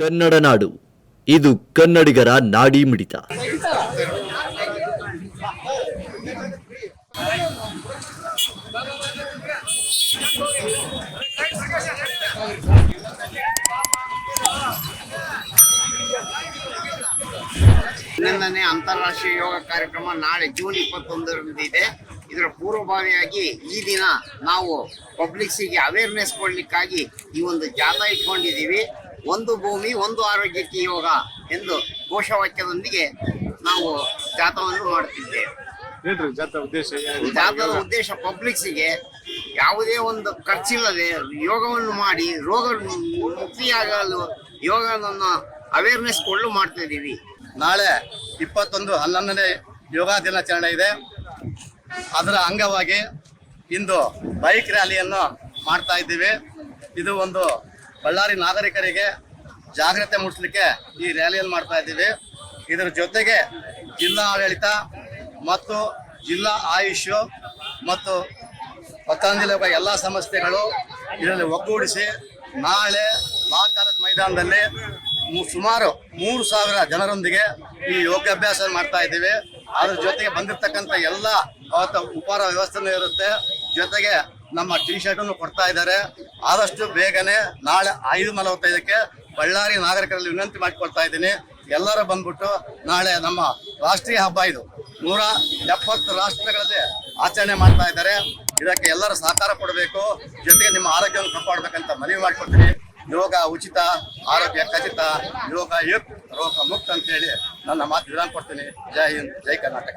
ಕನ್ನಡ ನಾಡು. ಇದು ಕನ್ನಡಿಗರ ನಾಡಿ ಮಿಡಿತ. ಹನ್ನೊಂದನೇ ಅಂತಾರಾಷ್ಟ್ರೀಯ ಯೋಗ ಕಾರ್ಯಕ್ರಮ ನಾಳೆ ಜೂನ್ ಇಪ್ಪತ್ತೊಂದರಂದು ಇದೆ. ಇದರ ಪೂರ್ವಭಾವಿಯಾಗಿ ಈ ದಿನ ನಾವು ಪಬ್ಲಿಕ್ಸಿಗೆ ಅವೇರ್ನೆಸ್ ಕೊಡ್ಲಿಕ್ಕಾಗಿ ಈ ಒಂದು ಜಾಥಾ ಇಟ್ಕೊಂಡಿದ್ದೀವಿ. ಒಂದು ಭೂಮಿ ಒಂದು ಆರೋಗ್ಯಕ್ಕೆ ಯೋಗ ಎಂದು ಘೋಷವಾಕ್ಯದೊಂದಿಗೆ ನಾವು ಜಾಥಾವನ್ನು ಮಾಡುತ್ತಿದ್ದೇವೆ ಹೇಳ್ರಿ ಜಾತ್ರೆ ಉದ್ದೇಶ ಏನು? ಜಾಥಾದ ಉದ್ದೇಶ ಪಬ್ಲಿಕ್ಸಿಗೆ ಯಾವುದೇ ಒಂದು ಖರ್ಚಿಲ್ಲದೆ ಯೋಗವನ್ನು ಮಾಡಿ ರೋಗ ಮುಕ್ತಿಯಾಗಲು ಯೋಗವನ್ನು ಅವೇರ್ನೆಸ್ ಕೊಳ್ಳು ಮಾಡ್ತಾ ಇದ್ದೀವಿ ನಾಳೆ ಇಪ್ಪತ್ತೊಂದು ಹನ್ನೊಂದನೇ ಯೋಗ ದಿನಾಚರಣೆ ಇದೆ. ಅದರ ಅಂಗವಾಗಿ ಇಂದು ಬೈಕ್ ರ್ಯಾಲಿಯನ್ನು ಮಾಡ್ತಾ ಇದ್ದೀವಿ. ಇದು ಒಂದು ಬಳ್ಳಾರಿ ನಾಗರಿಕರಿಗೆ ಜಾಗ್ರತೆ ಮೂಡಿಸಲಿಕ್ಕೆ ಈ ರ್ಯಾಲಿಯನ್ನು ಮಾಡ್ತಾ ಇದ್ದೀವಿ. ಇದರ ಜೊತೆಗೆ ಜಿಲ್ಲಾ ಆಡಳಿತ ಮತ್ತು ಜಿಲ್ಲಾ ಆಯುಷ್ ಮತ್ತು ಪತಂಜಲಿ ಎಲ್ಲ ಸಂಸ್ಥೆಗಳು ಇದರಲ್ಲಿ ಒಗ್ಗೂಡಿಸಿ ನಾಳೆ ಲಾ ಕಾಲೇಜ್ ಮೈದಾನದಲ್ಲಿ ಸುಮಾರು ಮೂರು ಸಾವಿರ ಜನರೊಂದಿಗೆ ಈ ಯೋಗಾಭ್ಯಾಸ ಮಾಡ್ತಾ ಇದ್ದೀವಿ. ಅದ್ರ ಜೊತೆಗೆ ಬಂದಿರತಕ್ಕಂಥ ಎಲ್ಲ ಉಪಹಾರ ವ್ಯವಸ್ಥೆನೂ ಇರುತ್ತೆ. ಜೊತೆಗೆ ನಮ್ಮ ಟಿ ಶರ್ಟ್ ಅನ್ನು ಕೊಡ್ತಾ ಇದ್ದಾರೆ. ಆದಷ್ಟು ಬೇಗನೆ ನಾಳೆ ಐದು ನಲವತ್ತೈದಕ್ಕೆ ಬಳ್ಳಾರಿ ನಾಗರಿಕರಲ್ಲಿ ವಿನಂತಿ ಮಾಡಿಕೊಳ್ತಾ ಇದ್ದೀನಿ. ಎಲ್ಲರೂ ಬಂದ್ಬಿಟ್ಟು ನಾಳೆ ನಮ್ಮ ರಾಷ್ಟ್ರೀಯ ಹಬ್ಬ ಇದು. ನೂರ ಎಪ್ಪತ್ತು ರಾಷ್ಟ್ರಗಳಲ್ಲಿ ಆಚರಣೆ ಮಾಡ್ತಾ ಇದ್ದಾರೆ. ಇದಕ್ಕೆ ಎಲ್ಲರೂ ಸಹಕಾರ ಕೊಡಬೇಕು. ಜೊತೆಗೆ ನಿಮ್ಮ ಆರೋಗ್ಯವನ್ನು ಕಾಪಾಡಬೇಕಂತ ಮನವಿ ಮಾಡಿಕೊಡ್ತೀನಿ ಯೋಗ ಉಚಿತ, ಆರೋಗ್ಯ ಖಚಿತ, ಯೋಗ ಯುಕ್ತ ರೋಗ ಮುಕ್ತ ಅಂತೇಳಿ ನನ್ನ ಮಾತು ವಿಧಾನ ಕೊಡ್ತೀನಿ. ಜೈ ಹಿಂದ್, ಜೈ ಕರ್ನಾಟಕ.